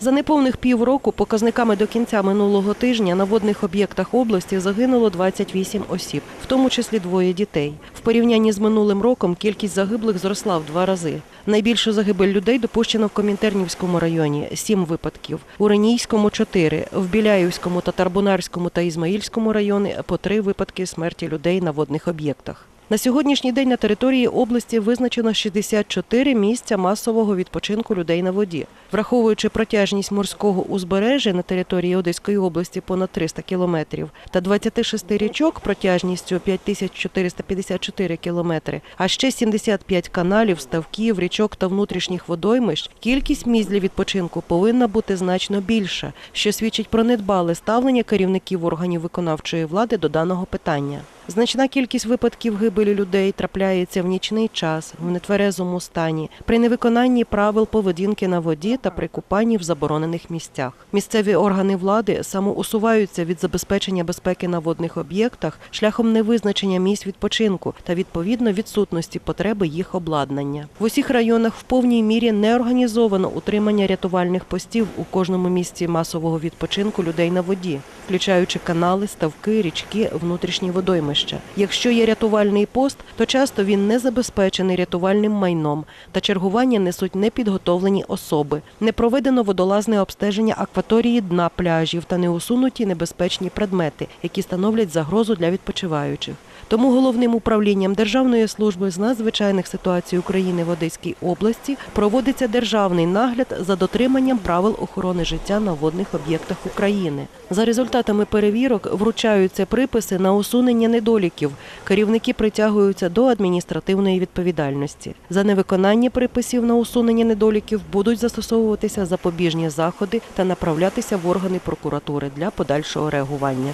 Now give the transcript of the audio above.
За неповних півроку показниками до кінця минулого тижня на водних об'єктах області загинуло 28 осіб, в тому числі двоє дітей. В порівнянні з минулим роком кількість загиблих зросла в два рази. Найбільше загибель людей допущено в Комінтернівському районі 7 випадків, у Ренійському 4, в Біляївському, Татарбунарському та Ізмаїльському районі по 3 випадки смерті людей на водних об'єктах. На сьогоднішній день на території області визначено 64 місця масового відпочинку людей на воді. Враховуючи протяжність морського узбережжя на території Одеської області понад 300 кілометрів та 26 річок протяжністю 5454 кілометри, а ще 75 каналів, ставків, річок та внутрішніх водоймищ, кількість місць для відпочинку повинна бути значно більша, що свідчить про недбале ставлення керівників органів виконавчої влади до даного питання. Значна кількість випадків гибелі людей трапляється в нічний час, в нетверезому стані, при невиконанні правил поведінки на воді та при купанні в заборонених місцях. Місцеві органи влади самоусуваються від забезпечення безпеки на водних об'єктах шляхом невизначення місць відпочинку та відповідно відсутності потреби їх обладнання. В усіх районах в повній мірі не організовано утримання рятувальних постів у кожному місці масового відпочинку людей на воді, включаючи канали, ставки, річки, внутрішні водоймища. Якщо є рятувальний пост, то часто він не забезпечений рятувальним майном та чергування несуть непідготовлені особи. Не проведено водолазне обстеження акваторії дна пляжів та не усунуті небезпечні предмети, які становлять загрозу для відпочиваючих. Тому головним управлінням Державної служби з надзвичайних ситуацій України в Одеській області проводиться державний нагляд за дотриманням правил охорони життя на водних об'єктах України. За результатами перевірок вручаються приписи на усунення недоліків. Керівники притягуються до адміністративної відповідальності. За невиконання приписів на усунення недоліків будуть застосовуватися запобіжні заходи та направлятися в органи прокуратури для подальшого реагування.